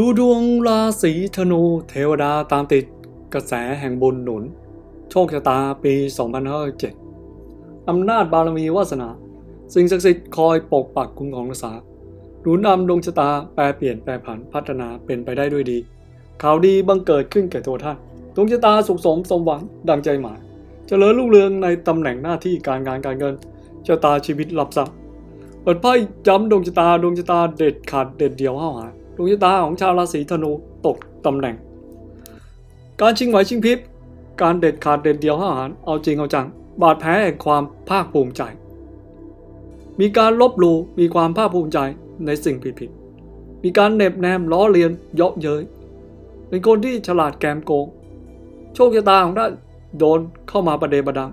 ดูดวงราศีธนูเทวดาตามติดกระแสแห่งบุญหนุน โชคชะตาปี2507อำนาจบารมีวาสนา สิ่งศักดิ์สิทธิ์คอยปกปักคุ้มครองรักษาหนุนนำดวงชะตาแปรเปลี่ยนแปรผันพัฒนาเป็นไปได้ด้วยดี ข่าวดีบังเกิดขึ้นแก่ตัวท่าน ดวงชะตาสุขสมสมหวังดังใจหมายเจริญรุ่งเรืองในตำแหน่งหน้าที่การงานการเงินชะตาชีวิตรับทรัพย์เปิดไพ่ย้ำดวงชะตาดวงชะตาเด็ดขาดเด็ดเดียวห้าวหาญ ดวงชะตาของชาวราศีธนูตกตำแหน่ง การชิงไหวชิงพริบ การเด็ดขาดเด็ดเดียวห้าหาญเอาจริงเอาจัง บาดแผลแห่งความภาคภูมิใจ มีการลบลูมีความภาคภูมิใจในสิ่งผิดๆ มีการเหน็บแนมล้อเลียนเยาะเย้ย เป็นคนที่ฉลาดแกมโกง โชคชะตาของท่านโดนเข้ามาประเดประดัง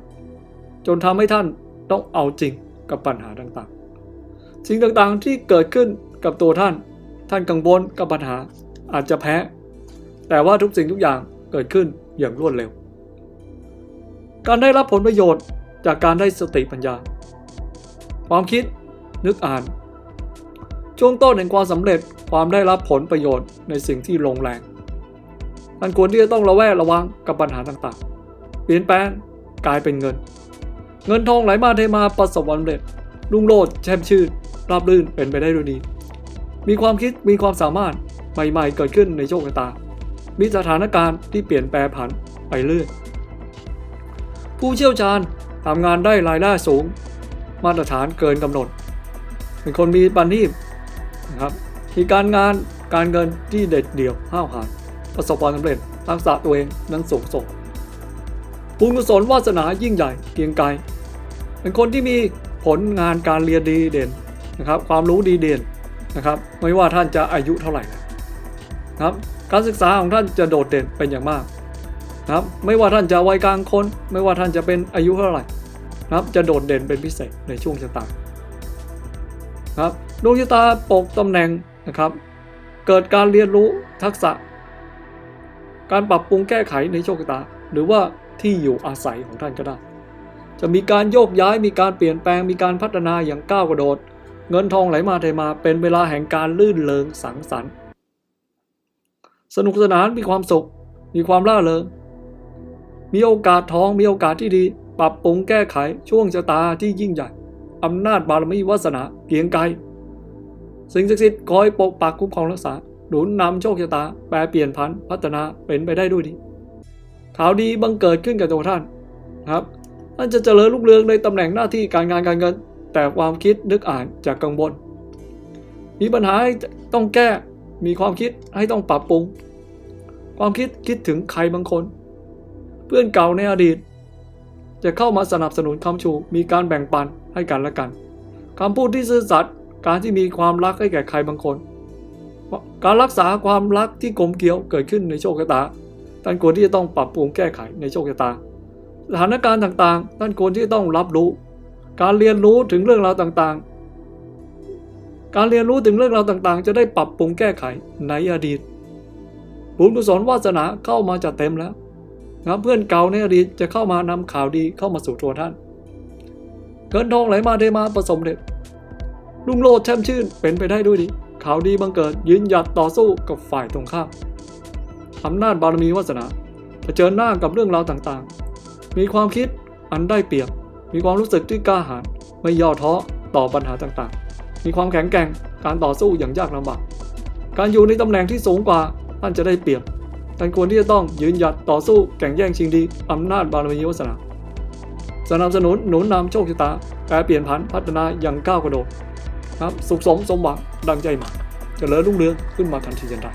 จนทำให้ท่านต้องเอาจริงกับปัญหาต่างๆ สิ่งต่างๆที่เกิดขึ้นกับตัวท่าน ท่านกังวลกับปัญหาอาจจะแพ้ แต่ว่าทุกสิ่งทุกอย่างเกิดขึ้นอย่างรวดเร็ว การได้รับผลประโยชน์จากการได้สติปัญญา ความคิดนึกอ่าน ช่วงต้นแห่งความสำเร็จความได้รับผลประโยชน์ในสิ่งที่ลงแรงท่านควรที่จะต้องระแวดระวังกับปัญหาต่างๆ เปลี่ยนแปลงกลายเป็นเงิน เงินทองไหลมาเทมาประสบความสำเร็จรุ่งโรจน์แช่มชื่นราบรื่นเป็นไปได้ด้วยดี มีความคิดมีความสามารถใหม่ๆ เกิดขึ้นในโชคชะตา มีสถานการณ์ที่เปลี่ยนแปลผันไปเรื่อย ผู้เชี่ยวชาญทำงานได้รายได้สูง มาตรฐานเกินกำหนด เป็นคนมีปัญญานะครับมีการงานการเงินที่เด็ดเดี่ยวห้าวหาญประสบความสำเร็จทักษะตัวเองนั้นสูงส่งบุญกุศลวาสนายิ่งใหญ่เกรียงไกรเป็นคนที่มีผลงานการเรียนดีเด่นนะครับ ความรู้ดีเด่น นะครับไม่ว่าท่านจะอายุเท่าไหร่นะครับการศึกษาของท่านจะโดดเด่นเป็นอย่างมากนะครับไม่ว่าท่านจะวัยกลางคน ไม่ว่าท่านจะเป็นอายุเท่าไหร่นะครับจะโดดเด่นเป็นพิเศษในช่วงชะตาครับดวงชะตาปกตำแหน่งนะครับ เกิดการเรียนรู้ทักษะ การปรับปรุงแก้ไขในโชคชะตา หรือว่าที่อยู่อาศัยของท่านก็ได้ จะมีการโยกย้ายมีการเปลี่ยนแปลงมีการพัฒนาอย่างก้าวกระโดด เงินทองไหลมาเทมาเป็นเวลาแห่งการลื่นเลงสังสรรค์ สนุกสนานมีความสุข มีความร่าเริง มีโอกาสทองมีโอกาสที่ดี ปรับปรุงแก้ไขช่วงชะตาที่ยิ่งใหญ่อำนาจบารมีวาสนาเกียงไกรสิ่งศักดิ์สิทธิ์คอยปกปักคุ้มครองรักษาหนุนนำโชคชะตา แปลเปลี่ยนพันพัฒนาเป็นไปได้ด้วยดีข่าวดีบังเกิดขึ้นกับตัวท่านครับท่านจะเจริญรุ่งเรืองในตำแหน่งหน้าที่การงานการเงิน แต่ความคิดนึกอ่านจากกังวลมีปัญหาให้ต้องแก้มีความคิดให้ต้องปรับปรุง ความคิดคิดถึงใครบางคน เพื่อนเก่าในอดีต จะเข้ามาสนับสนุนคำชู มีการแบ่งปันให้กันและกันคำพูดที่ซื่อสัตย์การที่มีความรักให้แก่ใครบางคน การรักษาความรักที่กลมเกลียวเกิดขึ้นในโชคชะตาท่านควรที่จะต้องปรับปรุงแก้ไขในโชคชะตาสถานการณ์ต่างๆ ท่านควรที่จะต้องรับรู้ การเรียนรู้ถึงเรื่องราวต่างๆ การเรียนรู้ถึงเรื่องราวต่างๆ จะได้ปรับปรุงแก้ไขในอดีต บุญกุศลวาสนาเข้ามาจัดเต็มแล้วนะเพื่อนเก่าในอดีตจะเข้ามานำข่าวดีเข้ามาสู่ตัวท่านเงินทองไหลมาเทมาประสมเด็จรุ่งโรจน์แช่มชื่นเป็นไปได้ด้วยดีข่าวดีบังเกิดยืนหยัดต่อสู้กับฝ่ายตรงข้ามอำนาจบารมีวาสนาเผชิญหน้ากับเรื่องราวต่างๆ มีความคิดอันได้เปรียบ มีความรู้สึกที่กล้าหาญไม่ย่อท้อต่อปัญหาต่างๆ มีความแข็งแกร่งการต่อสู้อย่างยากลำบาก การอยู่ในตำแหน่งที่สูงกว่าท่านจะได้เปรียบท่านควรที่จะต้องยืนหยัดต่อสู้แข่งแย่งชิงดีอำนาจบารมีวาสนาสนับสนุนหนุนนำโชคชะตาแปลเปลี่ยนผันพัฒนาอย่างก้าวกระโดดครับสุขสมสมหวังดังใจหมายเจริญรุ่งเรืองขึ้นมาทันทีทันใด